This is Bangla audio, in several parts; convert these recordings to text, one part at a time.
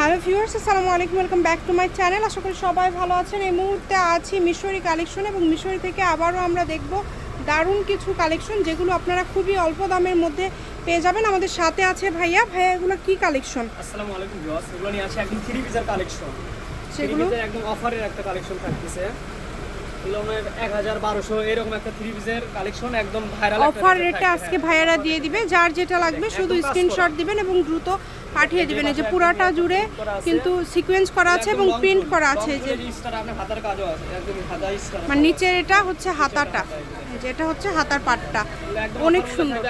হ্যালো ভিউয়ার্স আসসালামু আলাইকুম welcome back to my channel. আশা করি সবাই ভালো আছেন। এই মুহূর্তে আছি মিশরি কালেকশন এবং মিশরি থেকে আবারও আমরা দেখব দারুণ কিছু কালেকশন যেগুলো আপনারা খুবই অল্প দামের মধ্যে পেয়ে যাবেন। আমাদের সাথে আছে ভাইয়া। ভাইয়া এগুলো কি কালেকশন? আসসালামু আলাইকুম ভিউয়ার্স এগুলো নিয়ে আসে একদম থ্রি পিসের কালেকশন। সেগুলো? একদম অফারের একটা কালেকশন থাকতেছে। এক হাজার বারোশো এরকম একটা থ্রি পিসের কালেকশন একদম ভাইরাল অফার রেটে আজকে ভাইয়ারা দিয়ে দিবে। যার যেটা লাগবে শুধু স্ক্রিনশট দিবেন এবং দ্রুত পাঠিয়ে দিবেন। এই যে পুরাটা জুড়ে কিন্তু সিকোয়েন্স করা আছে এবং প্রিন্ট করা আছে যে মানে নিচের এটা হচ্ছে হাতাটা। এই যে এটা হচ্ছে হাতার পাটটা। অনেক সুন্দর।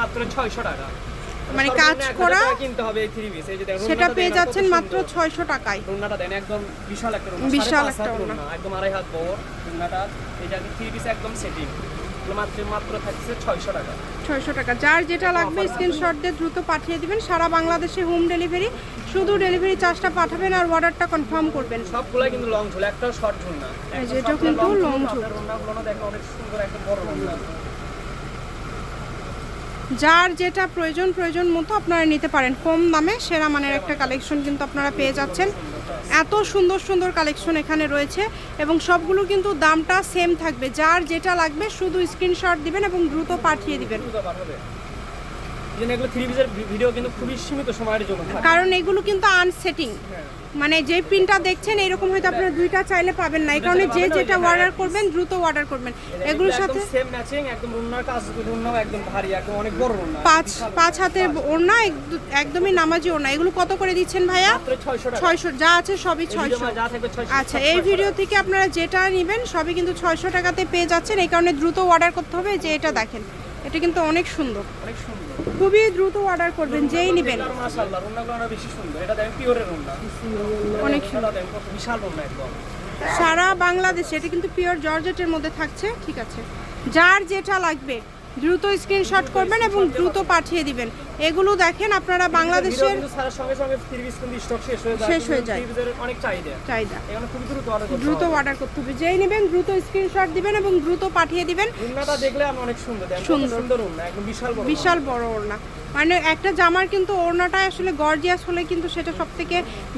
মাত্র 600 টাকা মানে কাজ করা কিনতে হবে এই থ্রি পিস এই যে দেখুন সেটা পেয়ে যাচ্ছেন মাত্র ছয়শো টাকায়। রুনাটা দেন একদম বিশাল একটা রুনা বিশাল একটা হাত একদম আড়াই হাত বড় রুনাটা এটা থ্রি পিস একদম সেটিং মাত্র মাত্র থাকছে 600 টাকা। ছয়শো টাকা। যার যেটা লাগবে স্ক্রিনশট দিয়ে দ্রুত পাঠিয়ে দিবেন। সারা বাংলাদেশে হোম ডেলিভারি শুধু ডেলিভারি চার্জটা পাঠাবেন আর অর্ডারটা কনফার্ম করবেন। সবগুলাই কিন্তু লং ঝুল একটাও শর্ট ঝুল না। এই যে একদম এটাও সবগুলা কিন্তু long ঝুল। ঝুল। আপনার রুনাগুলো না দেখেন অনেক সুন্দর একটা বড় রুনা যার যেটা প্রয়োজন প্রয়োজন মতো আপনারা নিতে পারেন। কম দামে সেরা মানের একটা কালেকশন কিন্তু আপনারা পেয়ে যাচ্ছেন। এত সুন্দর সুন্দর কালেকশন এখানে রয়েছে এবং সবগুলো কিন্তু দামটা সেম থাকবে। যার যেটা লাগবে শুধু স্ক্রিনশট দিবেন এবং দ্রুত পাঠিয়ে দিবেন। পাঠাবে এগুলো থ্রি পিসের ভিডিও কিন্তু খুবই সীমিত সময়ের জন্য। কারণ এগুলো কিন্তু আনসেটিং হ্যাঁ। মানে যে প্রিন্টটা দেখছেন এরকম হয়তো আপনারা দুইটা চাইলে পাবেন না। এই কারণে যে যেটা অর্ডার করবেন দ্রুত অর্ডার করবেন। এগুলোর সাথে সেম ম্যাচিং একদম রুনার কাজ রুনাও একদম ভারী একদম অনেক বড় রুনা পাঁচ পাঁচ হাতের ওড়না একদমই নামাজি ওড়না। এগুলো কত করে দিচ্ছেন ভাইয়া? মাত্র 600 ছয়শো যা আছে সবই ছয়শো। যা 600 আচ্ছা এই ভিডিও থেকে আপনারা যেটা নেবেন সবই কিন্তু ছয়শো টাকাতে পেয়ে যাচ্ছেন। এই কারণে দ্রুত অর্ডার করতে হবে যে এটা দেখেন। এটা কিন্তু অনেক সুন্দর। অনেক সুন্দর। খুবই দ্রুত অর্ডার করবেন যেই নেবেন। মাশাআল্লাহ রুনাগুলো আরও বেশি সুন্দর। এটা দেখেন পিওরের রুনা অনেক সুন্দর। দেখেন কত বিশাল রুনা একদম। সারা বাংলাদেশে এটা কিন্তু পিওর জর্জেটের মধ্যে থাকছে ঠিক আছে। যার যেটা লাগবে দ্রুত স্ক্রিনশট করবেন এবং দ্রুত পাঠিয়ে দিবেন। এগুলো দেখেন আপনারা বাংলাদেশের শেষ হয়ে যায়। চাহিদা। দ্রুত অর্ডার করতে হবে। যেই নেবেন দ্রুত স্ক্রিনশট দিবেন এবং দ্রুত পাঠিয়ে দিবেন। সুন্দর। বিশাল বড় ওড়না মানে একটা জামার কিন্তু ওড়নাটা আসলে গর্জিয়াস হলে কিন্তু সেটা সব থেকে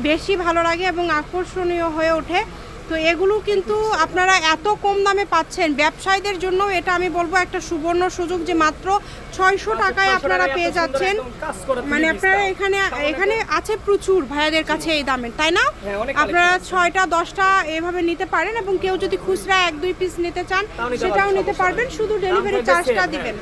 বেশি ভালো লাগে এবং আকর্ষণীয় হয়ে ওঠে। তো এগুলো কিন্তু আপনারা এত কম দামে পাচ্ছেন। ব্যবসায়ীদের জন্য এটা আমি বলব একটা সুবর্ণ সুযোগ যে মাত্র ছয়শো টাকায় আপনারা পেয়ে যাচ্ছেন। মানে আপনারা এখানে এখানে আছে প্রচুর ভাইয়াদের কাছে এই দামের তাই না? হ্যাঁ, আপনারা ছয়টা দশটা এভাবে নিতে পারেন এবং কেউ যদি খুচরা এক দুই পিস নিতে চান সেটাও নিতে পারবেন। শুধু ডেলিভারি চার্জটা দিবেন।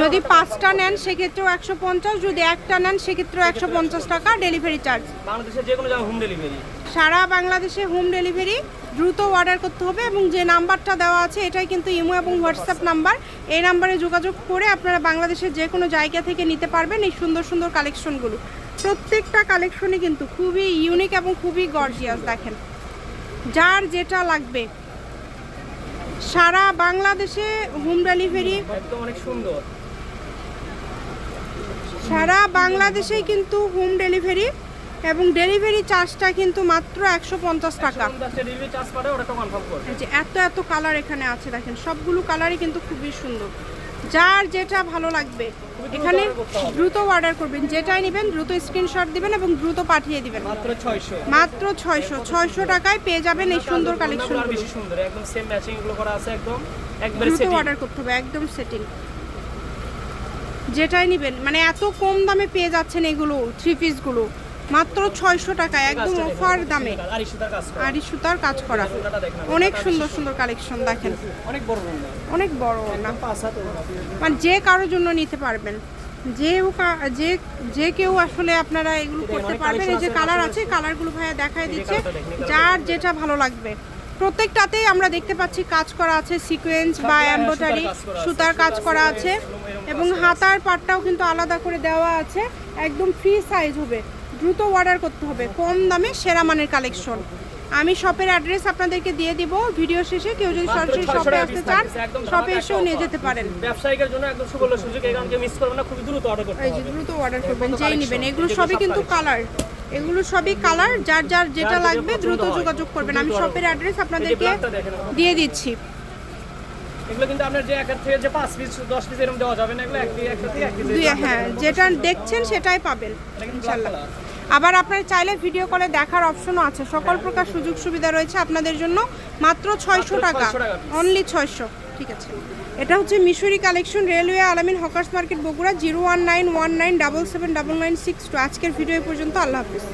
যদি পাঁচটা নেন সেক্ষেত্রেও একশো পঞ্চাশ যদি একটা নেন সেক্ষেত্রেও একশো পঞ্চাশ টাকা ডেলিভারি চার্জ বাংলাদেশের যে কোনো হোম ডেলিভারি সারা বাংলাদেশে হোম ডেলিভারি দ্রুত অর্ডার করতে হবে এবং যে নাম্বারটা দেওয়া আছে এটাই কিন্তু ইমো এবং হোয়াটসঅ্যাপ নাম্বার। এই নাম্বারে যোগাযোগ করে আপনারা বাংলাদেশের যে কোনো জায়গা থেকে নিতে পারবেন এই সুন্দর সুন্দর কালেকশনগুলো প্রত্যেকটা কালেকশনই কিন্তু খুবই ইউনিক এবং খুবই গর্জিয়াস দেখেন। যার যেটা লাগবে সারা বাংলাদেশে হোম ডেলিভারি অনেক সুন্দর সারা বাংলাদেশেই কিন্তু হোম ডেলিভারি এবং ডেলিভারি চার্জটা কিন্তু মাত্র একশো পঞ্চাশ টাকা। এত এত কালার এখানে আছে দেখেন সবগুলো কালারই কিন্তু খুবই সুন্দর। যার যেটা ভালো লাগবে এখানে দ্রুত অর্ডার করবেন। যেটাই নেবেন দ্রুত স্ক্রিনশট দিবেন এবং দ্রুত পাঠিয়ে দিবেন। মাত্র ছয়শো। মাত্র ছয়শো। ছয়শো টাকায় পেয়ে যাবেন এই সুন্দর কালেকশন বেশি সুন্দর একদম সেম ম্যাচিংগুলো করা আছে একদম। একবারে সেটিং দ্রুত অর্ডার করতে হবে একদম সেটিং যেটাই নেবেন মানে এত কম দামে পেয়ে যাচ্ছেন এগুলো থ্রি পিসগুলো মাত্র ছয়শো টাকা একদম অফার দামে আর সুতার কাজ করা। অনেক সুন্দর সুন্দর কালেকশন দেখেন। অনেক বড় অনেক বড় না? মানে যে কারোর জন্য নিতে পারবেন। যে যে যে কেউ আসলে আপনারা এগুলো করতে পারবেন। এই যে কালার আছে, কালারগুলো ভাইয়া দেখাই দিচ্ছে। যার যেটা ভালো লাগবে। প্রত্যেকটাতেই আমরা দেখতে পাচ্ছি কাজ করা আছে সিকোয়েন্স বা সবগুলো সুতার কাজ করা আছে, এবং হাতার পাটটাও কিন্তু আলাদা করে দেওয়া আছে। একদম ফ্রি সাইজ হবে। দ্রুত অর্ডার করতে হবে কম দামে সেরা মানের কালেকশন আমি শপের অ্যাড্রেস আপনাদেরকে দিয়ে দিব ভিডিও শেষে কেউ যদি সরাসরি শপে আসতে চান শপে এসেও নিয়ে যেতে পারেন। ব্যবসায়িকের জন্য একদম সুবর্ণ সুযোগ এই কারণে মিস করবেন না খুবই দ্রুত অর্ডার করতে এই যে হবে। দ্রুত অর্ডার করবেন যেই নেবেন। এগুলো সবই কিন্তু কালার এগুলো সবই কালার যার যার যেটা লাগবে দ্রুত যোগাযোগ করবেন। আমি শপের অ্যাড্রেস আপনাদেরকে দিয়ে দিচ্ছি। এগুলো কিন্তু আপনার যে একের থেকে যে পাঁচ পিস দশ পিস এরকম দেওয়া যাবে না এগুলো এক পিস একটা থেকে এক হ্যাঁ যেটা দেখছেন সেটাই পাবেন ইনশাল্লাহ। আবার আপনার চাইলে ভিডিও কলে দেখার অপশনও আছে। সকল প্রকার সুযোগ সুবিধা রয়েছে আপনাদের জন্য। মাত্র ছয়শো টাকা। 600 টাকা piece। অনলি ছয়শো। ঠিক আছে। এটা হচ্ছে Mishri collection railway Alamin hawkers market Bogura zero one nine one nine double seven double nine six two আজকের ভিডিও পর্যন্ত। আল্লাহ হাফিজ।